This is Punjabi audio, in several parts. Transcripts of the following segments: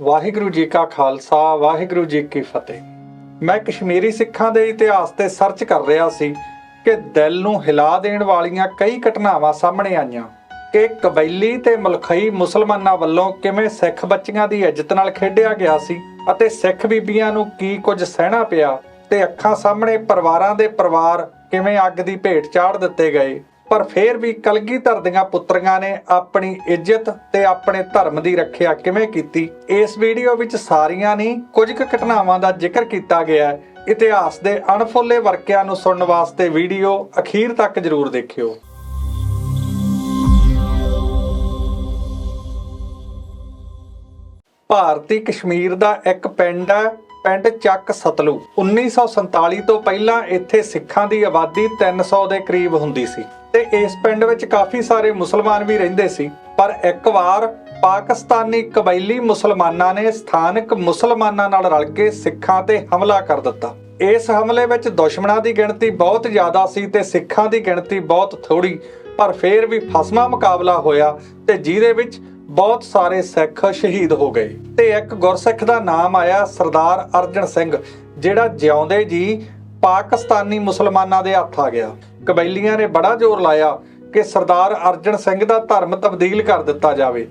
ਵਾਹਿਗੁਰੂ ਜੀ ਕਾ ਖਾਲਸਾ, ਵਾਹਿਗੁਰੂ ਜੀ ਕੀ ਫਤਿਹ। ਮੈਂ ਕਸ਼ਮੀਰੀ ਸਿੱਖਾਂ ਦੇ ਇਤਿਹਾਸ ਤੇ ਸਰਚ ਕਰ ਰਿਹਾ ਸੀ ਕਿ ਦਿਲ ਨੂੰ ਹਿਲਾ ਦੇਣ ਵਾਲੀਆਂ ਕਈ ਘਟਨਾਵਾਂ ਸਾਹਮਣੇ ਆਈਆਂ। ਕਿ ਕਬੈਲੀ ਤੇ ਮਲਖਈ ਮੁਸਲਮਾਨਾਂ ਵੱਲੋਂ ਕਿਵੇਂ ਸਿੱਖ ਬੱਚੀਆਂ ਦੀ ਇੱਜ਼ਤ ਨਾਲ ਖੇਡਿਆ ਗਿਆ ਸੀ ਅਤੇ ਸਿੱਖ ਬੀਬੀਆਂ ਨੂੰ ਕੀ ਕੁਝ ਸਹਿਣਾ ਪਿਆ ਤੇ ਅੱਖਾਂ ਸਾਹਮਣੇ ਪਰਿਵਾਰਾਂ ਦੇ ਪਰਿਵਾਰ ਕਿਵੇਂ ਅੱਗ ਦੀ ਭੇਟ ਚਾੜ ਦਿੱਤੇ ਗਏ। ਪਰ ਫਿਰ ਵੀ ਕਲਗੀਧਰ ਦੀਆਂ ਪੁੱਤਰੀਆਂ ਨੇ ਆਪਣੀ ਇੱਜ਼ਤ ਤੇ ਆਪਣੇ ਧਰਮ ਦੀ ਰੱਖਿਆ ਕਿਵੇਂ ਕੀਤੀ? ਇਸ ਵੀਡੀਓ ਵਿੱਚ ਸਾਰੀਆਂ ਨਹੀਂ ਕੁਝ ਕੁ ਘਟਨਾਵਾਂ ਦਾ ਜ਼ਿਕਰ ਕੀਤਾ ਗਿਆ ਹੈ। ਇਤਿਹਾਸ ਦੇ ਅਣਫੁੱਲੇ ਵਰਕਿਆਂ ਨੂੰ ਸੁਣਨ ਵਾਸਤੇ ਵੀਡੀਓ ਅਖੀਰ ਤੱਕ ਜ਼ਰੂਰ ਦੇਖਿਓ। ਭਾਰਤੀ ਕਸ਼ਮੀਰ ਦਾ ਇੱਕ ਪਿੰਡ ਹੈ, ਪਿੰਡ ਚੱਕ ਸਤਲੂ 1947 ਤੋਂ ਪਹਿਲਾਂ ਇੱਥੇ ਸਿੱਖਾਂ ਦੀ ਆਬਾਦੀ 300 ਦੇ ਕਰੀਬ ਹੁੰਦੀ ਸੀ। ਤੇ ਇਸ ਪਿੰਡ ਵਿੱਚ ਕਾਫੀ ਸਾਰੇ ਮੁਸਲਮਾਨ ਵੀ ਰਹਿੰਦੇ ਸੀ। ਪਰ ਇੱਕ ਵਾਰ ਪਾਕਿਸਤਾਨੀ ਕਬਾਇਲੀ ਮੁਸਲਮਾਨਾਂ ਨੇ ਸਥਾਨਕ ਮੁਸਲਮਾਨਾਂ ਨਾਲ ਰਲ ਕੇ ਸਿੱਖਾਂ ਤੇ ਹਮਲਾ ਕਰ ਦਿੱਤਾ। ਇਸ ਹਮਲੇ ਵਿੱਚ ਦੁਸ਼ਮਣਾਂ ਦੀ ਗਿਣਤੀ ਬਹੁਤ ਜ਼ਿਆਦਾ ਸੀ ਤੇ ਸਿੱਖਾਂ ਦੀ ਗਿਣਤੀ ਬਹੁਤ ਥੋੜੀ ਪਰ ਫਿਰ ਵੀ ਫਸਮਾ ਮੁਕਾਬਲਾ ਹੋਇਆ ਤੇ ਜਿਹਦੇ ਵਿੱਚ ਬਹੁਤ ਸਾਰੇ ਸਿੱਖ ਸ਼ਹੀਦ ਹੋ ਗਏ। ਤੇ ਇੱਕ ਗੁਰਸਿੱਖ ਦਾ ਨਾਮ ਆਇਆ ਸਰਦਾਰ ਅਰਜਨ ਸਿੰਘ, ਜਿਹੜਾ ਜਿਉਂਦੇ ਜੀ ਪਾਕਿਸਤਾਨੀ ਮੁਸਲਮਾਨਾਂ ਦੇ ਹੱਥ ਆ ਗਿਆ। ਕਬੈਲੀਆਂ ਨੇ ਬੜਾ ਜ਼ੋਰ ਲਾਇਆ ਕਿ ਸਰਦਾਰ ਅਰਜਨ ਸਿੰਘ ਦਾ ਧਰਮ ਤਬਦੀਲ ਕਰ ਦਿੱਤਾ ਜਾਵੇ।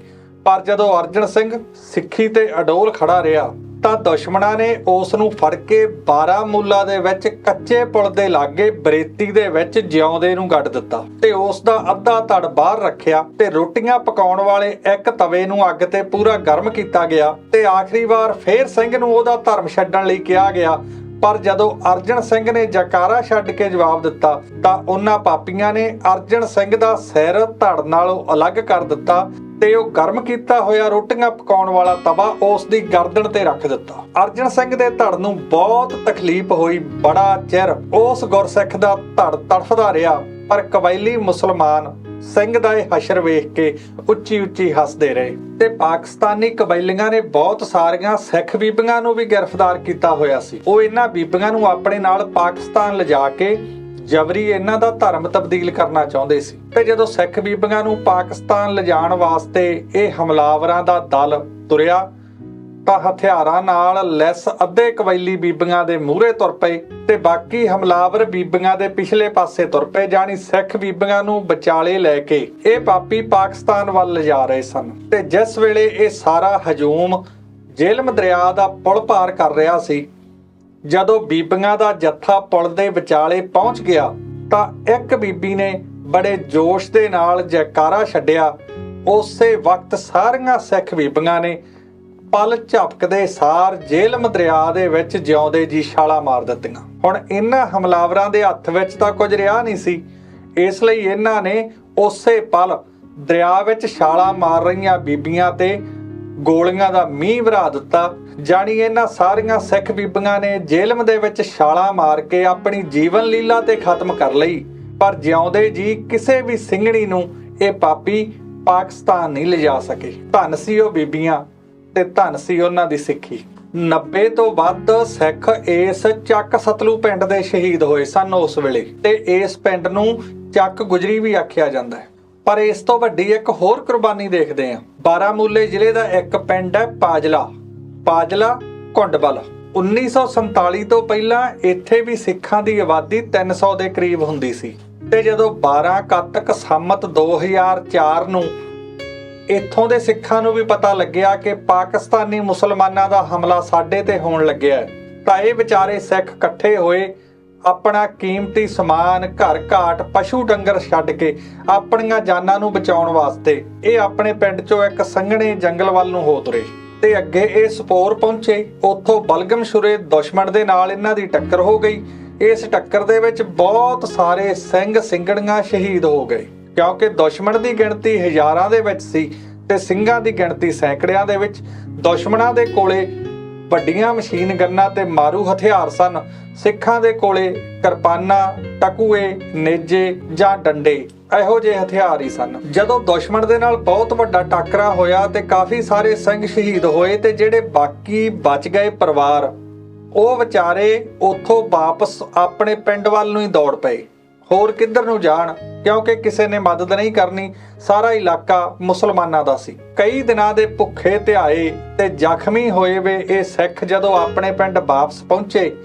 ਪਰ ਜਦੋਂ ਅਰਜਨ ਸਿੰਘ ਸਿੱਖੀ ਤੇ ਅਡੋਲ ਖੜਾ ਰਿਹਾ, ਤਾਂ ਦੁਸ਼ਮਣਾਂ ਨੇ ਉਸ ਨੂੰ ਫੜ ਕੇ ਬਾਰਾਮੂਲਾ ਦੇ ਵਿੱਚ ਕੱਚੇ ਪੁਲ ਦੇ ਲਾਗੇ ਬਰੇਤੀ ਦੇ ਵਿੱਚ ਜਿਉਂਦੇ ਨੂੰ ਗੱਡ ਦਿੱਤਾ ਤੇ ਉਸ ਦਾ ਅੱਧਾ ਧੜ ਬਾਹਰ ਰੱਖਿਆ ਤੇ ਰੋਟੀਆਂ ਪਕਾਉਣ ਵਾਲੇ ਇੱਕ ਤਵੇ ਨੂੰ ਅੱਗ ਤੇ ਪੂਰਾ ਗਰਮ ਕੀਤਾ ਗਿਆ ਤੇ ਆਖਰੀ ਵਾਰ ਫੇਰ ਸਿੰਘ ਨੂੰ ਉਹਦਾ ਧਰਮ ਛੱਡਣ ਲਈ ਕਿਹਾ ਗਿਆ ਪਰ ਜਦੋਂ ਅਰਜਨ ਸਿੰਘ ਨੇ ਜਕਾਰਾ ਛੱਡ ਕੇ ਜਵਾਬ ਦਿੱਤਾ, ਤਾਂ ਉਹਨਾਂ ਪਾਪੀਆਂ ਨੇ ਅਰਜਨ ਸਿੰਘ ਦਾ ਸਿਰ ਧੜ ਨਾਲੋਂ ਅਲੱਗ ਕਰ ਦਿੱਤਾ ਤੇ ਉਹ ਗਰਮ ਕੀਤਾ ਹੋਇਆ ਰੋਟੀਆਂ ਪਕਾਉਣ ਵਾਲਾ ਤਵਾ ਉਸ ਦੀ ਗਰਦਨ ਤੇ ਰੱਖ ਦਿੱਤਾ। ਅਰਜਨ ਸਿੰਘ ਦੇ ਧੜ ਨੂੰ ਬਹੁਤ ਤਕਲੀਫ ਹੋਈ, ਬੜਾ ਚਿਰ ਉਸ ਗੁਰਸਿੱਖ ਦਾ ਧੜ ਤੜਫਦਾ ਰਿਹਾ, ਪਰ ਕਬਾਇਲੀ ਮੁਸਲਮਾਨ ਸਿੰਘ ਦਾ ਇਹ ਹਸ਼ਰ ਵੇਖ ਕੇ ਉੱਚੀ ਉੱਚੀ ਹੱਸਦੇ ਰਹੇ ਤੇ ਪਾਕਿਸਤਾਨੀ ਕਬੀਲੀਆਂ ਨੇ ਬਹੁਤ ਸਾਰੀਆਂ ਸਿੱਖ ਬੀਬੀਆਂ ਨੂੰ ਵੀ ਗ੍ਰਿਫਤਾਰ ਕੀਤਾ ਹੋਇਆ ਸੀ। ਉਹ ਇਹਨਾਂ ਬੀਬੀਆਂ ਨੂੰ ਆਪਣੇ ਨਾਲ ਪਾਕਿਸਤਾਨ ਲਿਜਾ ਕੇ ਜਬਰੀ ਇਹਨਾਂ ਦਾ ਧਰਮ ਤਬਦੀਲ ਕਰਨਾ ਚਾਹੁੰਦੇ ਸੀ। ਤੇ ਜਦੋਂ ਸਿੱਖ ਬੀਬੀਆਂ ਨੂੰ ਪਾਕਿਸਤਾਨ ਲਿਜਾਣ ਵਾਸਤੇ ਇਹ ਹਮਲਾਵਰਾਂ ਦਾ ਦਲ ਤੁਰਿਆ ਤਾਂ ਹਥਿਆਰਾਂ ਨਾਲ ਲੈਸ ਅੱਧੇ ਕਬੀਲੀ ਬੀਬੀਆਂ ਦੇ ਮੂਹਰੇ ਤੁਰ ਪਏ ਤੇ ਬਾਕੀ ਹਮਲਾਵਰ ਬੀਬੀਆਂ ਦੇ ਪਿਛਲੇ ਪਾਸੇ ਤੁਰ ਪਏ ਜਾਨੀ ਸਿੱਖ ਬੀਬੀਆਂ ਨੂੰ ਵਿਚਾਲੇ ਲੈ ਕੇ ਇਹ ਪਾਪੀ ਪਾਕਿਸਤਾਨ ਵੱਲ ਲਿਜਾ ਰਹੇ ਸਨ। ਤੇ ਜਿਸ ਵੇਲੇ ਇਹ ਸਾਰਾ ਹਜੂਮ ਜੇਲਮ ਦਰਿਆ ਦਾ ਪੁਲ ਪਾਰ ਕਰ ਰਿਹਾ ਸੀ, ਜਦੋਂ ਬੀਬੀਆਂ ਦਾ ਜੱਥਾ ਪੁਲ ਦੇ ਵਿਚਾਲੇ ਪਹੁੰਚ ਗਿਆ, ਤਾਂ ਇੱਕ ਬੀਬੀ ਨੇ ਬੜੇ ਜੋਸ਼ ਦੇ ਨਾਲ ਜੈਕਾਰਾ ਛੱਡਿਆ। ਉਸੇ ਵਕਤ ਸਾਰੀਆਂ ਸਿੱਖ ਬੀਬੀਆਂ ਨੇ ਪਲ ਝਪਕਦੇ ਸਾਰ ਜੇਲਮ ਦਰਿਆ ਦੇ ਵਿੱਚ ਜਿਉਂਦੇ ਜੀ ਛਾਲਾ ਮਾਰ ਦਿੱਤੀਆਂ। ਹੁਣ ਇਹਨਾਂ ਹਮਲਾਵਰਾਂ ਦੇ ਹੱਥ ਵਿੱਚ ਤਾਂ ਕੁਝ ਰਿਹਾ ਨਹੀਂ ਸੀ। ਇਸ ਲਈ ਇਹਨਾਂ ਨੇ ਉਸੇ ਪਲ ਦਰਿਆ ਵਿੱਚ ਛਾਲਾ ਮਾਰ ਰਹੀਆਂ ਬੀਬੀਆਂ ਤੇ ਗੋਲੀਆਂ ਦਾ ਮੀਂਹ ਵਰਾ ਦਿੱਤਾ। ਜਾਣੀ ਇਹਨਾਂ ਸਾਰੀਆਂ ਸਿੱਖ ਬੀਬੀਆਂ ਨੇ ਜੇਲਮ ਦੇ ਵਿੱਚ ਛਾਲਾ ਮਾਰ ਕੇ ਆਪਣੀ ਜੀਵਨ ਲੀਲਾ ਤੇ ਖਤਮ ਕਰ ਲਈ। ਪਰ ਜਿਉਂਦੇ ਜੀ ਕਿਸੇ ਵੀ ਸਿੰਘਣੀ ਨੂੰ ਇਹ ਪਾਪੀ ਪਾਕਿਸਤਾਨ ਨਹੀਂ ਲਿਜਾ ਸਕੇ। ਧੰਨ ਸੀ ਉਹ ਬੀਬੀਆਂ। ਤੇ ਧੰਨ ਸੀ ਉਹਨਾਂ ਦੀ ਸਿੱਖੀ। 90 ਤੋਂ ਵੱਧ ਸਿੱਖ ਇਸ ਚੱਕ ਸਤਲੂ ਪਿੰਡ ਦੇ ਸ਼ਹੀਦ ਹੋਏ ਸਨ ਉਸ ਵੇਲੇ ਤੇ ਇਸ ਪਿੰਡ ਨੂੰ ਚੱਕ ਗੁਜਰੀ ਵੀ ਆਖਿਆ ਜਾਂਦਾ ਹੈ। ਪਰ ਇਸ ਤੋਂ ਵੱਡੀ ਇੱਕ ਹੋਰ ਕੁਰਬਾਨੀ ਦੇਖਦੇ ਹਾਂ। ਬਾਰਾਮੂਲੇ ਜ਼ਿਲ੍ਹੇ ਦਾ ਇੱਕ ਪਿੰਡ ਹੈ ਪਾਜਲਾ ਪਾਜਲਾ ਕੁੰਡਬਲ। 1947 ਤੋਂ ਪਹਿਲਾਂ ਇੱਥੇ ਵੀ ਸਿੱਖਾਂ ਦੀ ਆਬਾਦੀ 300 ਦੇ ਕਰੀਬ ਹੁੰਦੀ ਸੀ ਤੇ ਜਦੋਂ 12 ਕੱਤਕ ਸੰਮਤ 2004 ਨੂੰ ਇੱਥੋਂ ਦੇ ਸਿੱਖਾਂ ਨੂੰ ਵੀ ਪਤਾ ਲੱਗਿਆ ਕਿ ਪਾਕਿਸਤਾਨੀ ਮੁਸਲਮਾਨਾਂ ਦਾ ਹਮਲਾ ਸਾਡੇ ਤੇ ਹੋਣ ਲੱਗਿਆ ਹੈ। ਤਾਂ ਇਹ ਵਿਚਾਰੇ ਸਿੱਖ ਇਕੱਠੇ ਹੋਏ, ਆਪਣਾ ਕੀਮਤੀ ਸਮਾਨ, ਘਰ ਘਾਟ, ਪਸ਼ੂ ਡੰਗਰ ਛੱਡ ਕੇ ਆਪਣੀਆਂ ਜਾਨਾਂ ਨੂੰ ਬਚਾਉਣ ਵਾਸਤੇ ਇਹ ਆਪਣੇ ਪਿੰਡ ਚੋਂ ਇੱਕ ਸੰਘਣੇ ਜੰਗਲ ਵੱਲ ਨੂੰ ਹੋ ਤੁਰੇ। ਤੇ ਅੱਗੇ ਇਹ ਸਪੋਰ ਪਹੁੰਚੇ। ਉੱਥੋਂ ਬਲਗਮ ਸ਼ੁਰੇ ਦੁਸ਼ਮਣ ਦੇ ਨਾਲ ਇਹਨਾਂ ਦੀ ਟੱਕਰ ਹੋ ਗਈ। ਇਸ ਟੱਕਰ ਦੇ ਵਿੱਚ ਬਹੁਤ ਸਾਰੇ ਸਿੰਘ ਸਿੰਘਣੀਆਂ ਸ਼ਹੀਦ ਹੋ ਗਏ। ਕਿਉਂਕਿ ਦੁਸ਼ਮਣ ਦੀ ਗਿਣਤੀ ਹਜ਼ਾਰਾਂ ਦੇ ਵਿੱਚ ਸੀ ਤੇ ਸਿੰਘਾਂ ਦੀ ਗਿਣਤੀ ਸੈਂਕੜਿਆਂ ਦੇ ਵਿੱਚ। ਦੁਸ਼ਮਣਾਂ ਦੇ ਕੋਲੇ ਵੱਡੀਆਂ ਮਸ਼ੀਨ ਗੰਨਾਂ ਤੇ ਮਾਰੂ ਹਥਿਆਰ ਸਨ। ਸਿੱਖਾਂ ਦੇ ਕੋਲੇ ਕਿਰਪਾਨਾਂ, ਟਕੂਏ, ਨੇਜੇ ਜਾਂ ਡੰਡੇ ਇਹੋ ਜਿਹੇ ਹਥਿਆਰ ਹੀ ਸਨ। ਜਦੋਂ ਦੁਸ਼ਮਣ ਦੇ ਨਾਲ ਬਹੁਤ ਵੱਡਾ ਟਾਕਰਾ ਹੋਇਆ ਤੇ ਕਾਫੀ ਸਾਰੇ ਸਿੰਘ ਸ਼ਹੀਦ ਹੋਏ ਤੇ ਜਿਹੜੇ ਬਾਕੀ ਬਚ ਗਏ ਪਰਿਵਾਰ, ਉਹ ਵਿਚਾਰੇ ਉੱਥੋਂ ਵਾਪਸ ਆਪਣੇ ਪਿੰਡ ਵੱਲ ਨੂੰ ਹੀ ਦੌੜ ਪਏ। ਹੋਰ ਕਿੱਧਰ ਨੂੰ ਜਾਣ? ਕਿਉਂਕਿ ਕਿਸੇ ਨੇ ਮਦਦ ਨਹੀਂ ਕਰਨੀ। ਸਾਰਾ ਇਲਾਕਾ ਮੁਸਲਮਾਨਾਂ ਦਾ ਸੀ। ਕਈ ਦਿਨਾਂ ਦੇ ਭੁੱਖੇ ਧਿਆਏ ਤੇ ਜ਼ਖਮੀ ਹੋਏ ਵੇ ਇਹ ਸਿੱਖ ਜਦੋਂ ਆਪਣੇ ਪਿੰਡ ਵਾਪਸ ਪਹੁੰਚੇ,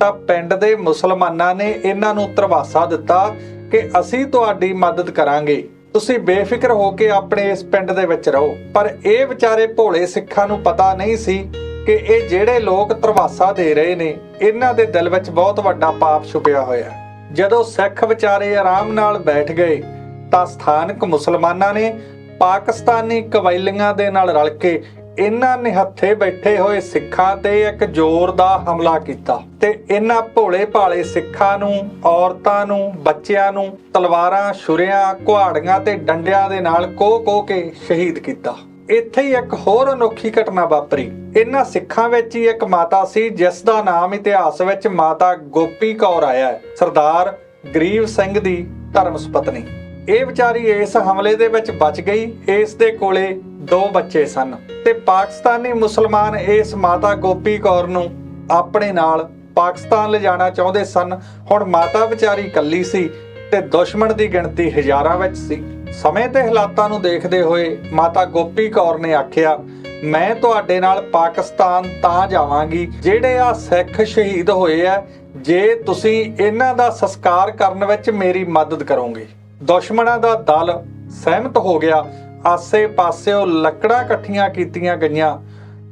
ਤਾਂ ਪਿੰਡ ਦੇ ਮੁਸਲਮਾਨਾਂ ਨੇ ਇਹਨਾਂ ਨੂੰ ਧਰਵਾਸਾ ਦਿੱਤਾ ਕਿ ਅਸੀਂ ਤੁਹਾਡੀ ਮਦਦ ਕਰਾਂਗੇ। ਤੁਸੀਂ ਬੇਫਿਕਰ ਹੋ ਕੇ ਆਪਣੇ ਇਸ ਪਿੰਡ ਦੇ ਵਿੱਚ ਰਹੋ। ਪਰ ਇਹ ਵਿਚਾਰੇ ਭੋਲੇ ਸਿੱਖਾਂ ਨੂੰ ਪਤਾ ਨਹੀਂ ਸੀ ਕਿ ਇਹ ਜਿਹੜੇ ਲੋਕ ਧਰਵਾਸਾ ਦੇ ਰਹੇ ਨੇ, ਇਹਨਾਂ ਦੇ ਦਿਲ ਵਿੱਚ ਬਹੁਤ ਵੱਡਾ ਪਾਪ ਛੁਪਿਆ ਹੋਇਆ ਹੈ। ਜਦੋਂ ਸਿੱਖ ਵਿਚਾਰੇ ਆਰਾਮ ਨਾਲ ਬੈਠ ਗਏ ਤਾਂ ਸਥਾਨਕ ਮੁਸਲਮਾਨਾਂ ਨੇ ਪਾਕਿਸਤਾਨੀ ਕਬਾਇਲੀਆਂ ਦੇ ਨਾਲ ਰਲ ਕੇ ਇਹਨਾਂ ਨੇ ਹੱਥੇ ਬੈਠੇ ਹੋਏ ਸਿੱਖਾਂ ਤੇ ਇੱਕ ਜ਼ੋਰ ਦਾ ਹਮਲਾ ਕੀਤਾ ਤੇ ਇਹਨਾਂ ਭੋਲੇ ਭਾਲੇ ਸਿੱਖਾਂ ਨੂੰ, ਔਰਤਾਂ ਨੂੰ, ਬੱਚਿਆਂ ਨੂੰ ਤਲਵਾਰਾਂ, ਛੁਰਿਆਂ, ਕੁਹਾੜੀਆਂ ਤੇ ਡੰਡਿਆਂ ਦੇ ਨਾਲ ਕੋਹ ਕੋਹ ਕੇ ਸ਼ਹੀਦ ਕੀਤਾ। ਇੱਥੇ ਹੀ ਇੱਕ ਹੋਰ ਅਨੋਖੀ ਘਟਨਾ ਵਾਪਰੀ। ਇਹਨਾਂ ਸਿੱਖਾਂ ਵਿੱਚ ਹੀ ਇੱਕ ਮਾਤਾ ਸੀ, ਜਿਸ ਦਾ ਨਾਮ ਇਤਿਹਾਸ ਵਿੱਚ ਮਾਤਾ ਗੋਪੀ ਕੌਰ ਆਇਆ ਹੈ। ਸਰਦਾਰ ਗਰੀਬ ਸਿੰਘ ਦੀ ਧਰਮ ਸੁਪਤਨੀ। ਇਹ ਵਿਚਾਰੀ ਇਸ ਹਮਲੇ ਦੇ ਵਿੱਚ ਬਚ ਗਈ। ਇਸ ਦੇ ਕੋਲੇ ਦੋ ਬੱਚੇ ਸਨ ਤੇ ਪਾਕਿਸਤਾਨੀ ਮੁਸਲਮਾਨ ਇਸ ਮਾਤਾ ਗੋਪੀ ਕੌਰ ਨੂੰ ਆਪਣੇ ਨਾਲ ਪਾਕਿਸਤਾਨ ਲਿਜਾਣਾ ਚਾਹੁੰਦੇ ਸਨ। ਹੁਣ ਮਾਤਾ ਵਿਚਾਰੀ ਇਕੱਲੀ ਸੀ ਤੇ ਦੁਸ਼ਮਣ ਦੀ ਗਿਣਤੀ ਹਜ਼ਾਰਾਂ ਵਿੱਚ ਸੀ। ਸਮੇਂ ਤੇ ਹਾਲਾਤਾਂ ਨੂੰ ਦੇਖਦੇ ਹੋਏ ਮਾਤਾ ਗੋਪੀ ਕੌਰ ਨੇ ਆਖਿਆ, ਮੈਂ ਤੁਹਾਡੇ ਨਾਲ ਪਾਕਿਸਤਾਨ ਤਾਂ ਜਾਵਾਂਗੀ, ਜਿਹੜੇ ਆ ਸਿੱਖ ਸ਼ਹੀਦ ਹੋਏ ਆ, ਜੇ ਤੁਸੀਂ ਇਹਨਾਂ ਦਾ ਸੰਸਕਾਰ ਕਰਨ ਵਿੱਚ ਮੇਰੀ ਮਦਦ ਕਰੋਗੇ। ਦੁਸ਼ਮਣਾਂ ਦਾ ਦਲ ਸਹਿਮਤ ਹੋ ਗਿਆ। ਆਸੇ-ਪਾਸਿਓਂ ਲੱਕੜਾਂ ਇਕੱਠੀਆਂ ਕੀਤੀਆਂ ਗਈਆਂ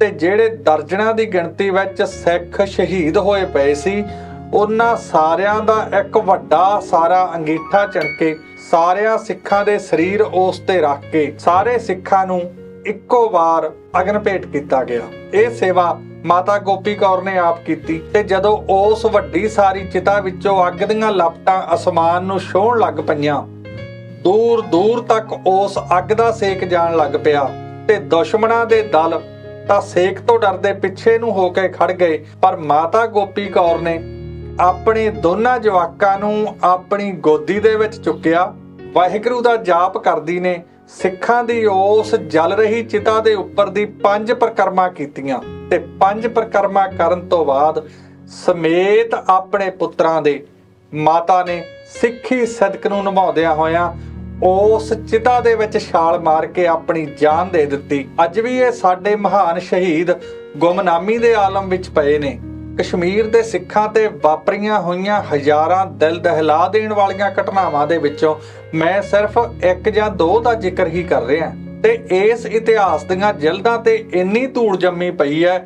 ਤੇ ਜਿਹੜੇ ਦਰਜਨਾਂ ਦੀ ਗਿਣਤੀ ਵਿੱਚ ਸਿੱਖ ਸ਼ਹੀਦ ਹੋਏ ਪਏ ਸੀ ਉਹਨਾਂ ਸਾਰਿਆਂ ਦਾ ਇੱਕ ਵੱਡਾ ਸਾਰਾ ਅੰਗੀਠਾ ਚਣਕੇ ਸਾਰਿਆਂ ਸਿੱਖਾਂ ਦੇ ਸਰੀਰ ਉਸ ਤੇ ਰੱਖ ਕੇ, ਸਾਰੇ ਸਿੱਖਾਂ ਨੂੰ ਇੱਕੋ ਵਾਰ ਅਗਨ ਭੇਟ ਕੀਤਾ ਗਿਆ। ਇਹ ਸੇਵਾ ਮਾਤਾ ਗੋਪੀ ਕੌਰ ਨੇ ਆਪ ਕੀਤੀ ਤੇ ਜਦੋਂ ਉਸ ਵੱਡੀ ਸਾਰੀ ਚਿਤਾ ਵਿੱਚੋਂ ਅੱਗ ਦੀਆਂ ਲਪਟਾਂ ਅਸਮਾਨ ਨੂੰ ਛੋਹਣ ਲੱਗ ਪਈਆਂ, ਦੂਰ ਦੂਰ ਤੱਕ ਉਸ ਅੱਗ ਦਾ ਸੇਕ ਜਾਣ ਲੱਗ ਪਿਆ ਤੇ ਦੁਸ਼ਮਣਾਂ ਦੇ ਦਲ ਤਾਂ ਸੇਕ ਤੋਂ ਡਰਦੇ ਪਿੱਛੇ ਨੂੰ ਹੋ ਕੇ ਖੜ ਗਏ, ਪਰ ਮਾਤਾ ਗੋਪੀ ਕੌਰ ਨੇ ਆਪਣੇ ਦੋਨਾਂ ਜਵਾਕਾਂ ਨੂੰ ਆਪਣੀ ਗੋਦੀ ਦੇ ਵਿੱਚ ਚੁੱਕਿਆ। ਵਾਹਿਗੁਰੂ ਦਾ ਜਾਪ ਕਰਦੀ ਨੇ, ਸਿੱਖਾਂ ਦੀ ਉਸ ਜਲ ਰਹੀ ਚਿਤਾ ਦੇ ਉੱਪਰ ਦੀ ਪੰਜ ਪ੍ਰਕਰਮਾ ਕੀਤੀਆਂ ਤੇ ਪੰਜ ਪ੍ਰਕਰਮਾ ਕਰਨ ਤੋਂ ਬਾਅਦ ਸਮੇਤ ਆਪਣੇ ਪੁੱਤਰਾਂ ਦੇ ਮਾਤਾ ਨੇ ਸਿੱਖੀ ਸਦਕ ਨੂੰ ਨਿਭਾਉਂਦਿਆਂ ਹੋਇਆਂ ਉਸ ਚਿਤਾ ਦੇ ਵਿੱਚ ਛਾਲ ਮਾਰ ਕੇ ਆਪਣੀ ਜਾਨ ਦੇ ਦਿੱਤੀ। ਅੱਜ ਵੀ ਇਹ ਸਾਡੇ ਮਹਾਨ ਸ਼ਹੀਦ ਗੁਮਨਾਮੀ ਦੇ ਆਲਮ ਵਿੱਚ ਪਏ ਨੇ। ਕਸ਼ਮੀਰ ਦੇ ਸਿੱਖਾਂ ਤੇ ਵਾਪਰੀਆਂ ਹੋਈਆਂ ਹਜ਼ਾਰਾਂ ਦਿਲ ਦਹਿਲਾ ਦੇਣ ਵਾਲੀਆਂ ਘਟਨਾਵਾਂ ਦੇ ਵਿੱਚੋਂ ਮੈਂ ਸਿਰਫ ਇੱਕ ਜਾਂ ਦੋ ਦਾ ਜ਼ਿਕਰ ਹੀ ਕਰ ਰਿਹਾ ਤੇ ਇਸ ਇਤਿਹਾਸ ਦੀਆਂ ਜਲਦਾਂ ਤੇ ਇੰਨੀ ਧੂੜ ਜੰਮੀ ਪਈ ਹੈ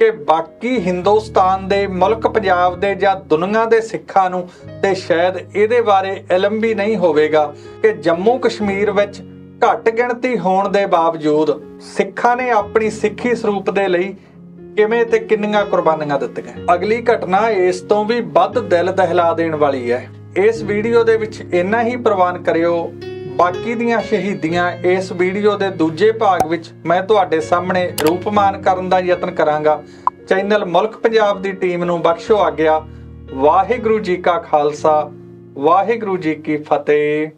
ਕਿ ਬਾਕੀ ਹਿੰਦੁਸਤਾਨ ਦੇ ਮੁਲਕ ਪੰਜਾਬ ਦੇ ਜਾਂ ਦੁਨੀਆ ਦੇ ਸਿੱਖਾਂ ਨੂੰ ਤੇ ਸ਼ਾਇਦ ਇਹਦੇ ਬਾਰੇ ਇਲਮ ਵੀ ਨਹੀਂ ਹੋਵੇਗਾ ਕਿ ਜੰਮੂ ਕਸ਼ਮੀਰ ਵਿੱਚ ਘੱਟ ਗਿਣਤੀ ਹੋਣ ਦੇ ਬਾਵਜੂਦ ਸਿੱਖਾਂ ਨੇ ਆਪਣੀ ਸਿੱਖੀ ਸਰੂਪ ਦੇ ਲਈ ਕਿਵੇਂ ਤੇ ਕਿੰਨੀਆਂ ਕੁਰਬਾਨੀਆਂ ਦਿੱਤੀਆਂ? ਅਗਲੀ ਘਟਨਾ ਇਸ ਤੋਂ ਵੀ ਵੱਧ ਦਿਲ ਦਹਿਲਾ ਦੇਣ ਵਾਲੀ ਹੈ। ਇਸ ਵੀਡੀਓ ਦੇ ਵਿੱਚ ਇੰਨਾ ਹੀ ਪ੍ਰਵਾਨ ਕਰਿਓ। ਬਾਕੀ ਦੀਆਂ ਸ਼ਹੀਦੀਆਂ ਇਸ ਵੀਡੀਓ ਦੇ ਦੂਜੇ ਭਾਗ ਵਿੱਚ ਮੈਂ ਤੁਹਾਡੇ ਸਾਹਮਣੇ ਰੂਪਮਾਨ ਕਰਨ ਦਾ ਯਤਨ ਕਰਾਂਗਾ। ਚੈਨਲ ਮੁਲਕ ਪੰਜਾਬ ਦੀ ਟੀਮ ਨੂੰ ਬਖਸ਼ੋ ਆਗਿਆ। ਵਾਹਿਗੁਰੂ ਜੀ ਕਾ ਖਾਲਸਾ, ਵਾਹਿਗੁਰੂ ਜੀ ਕੀ ਫਤਿਹ।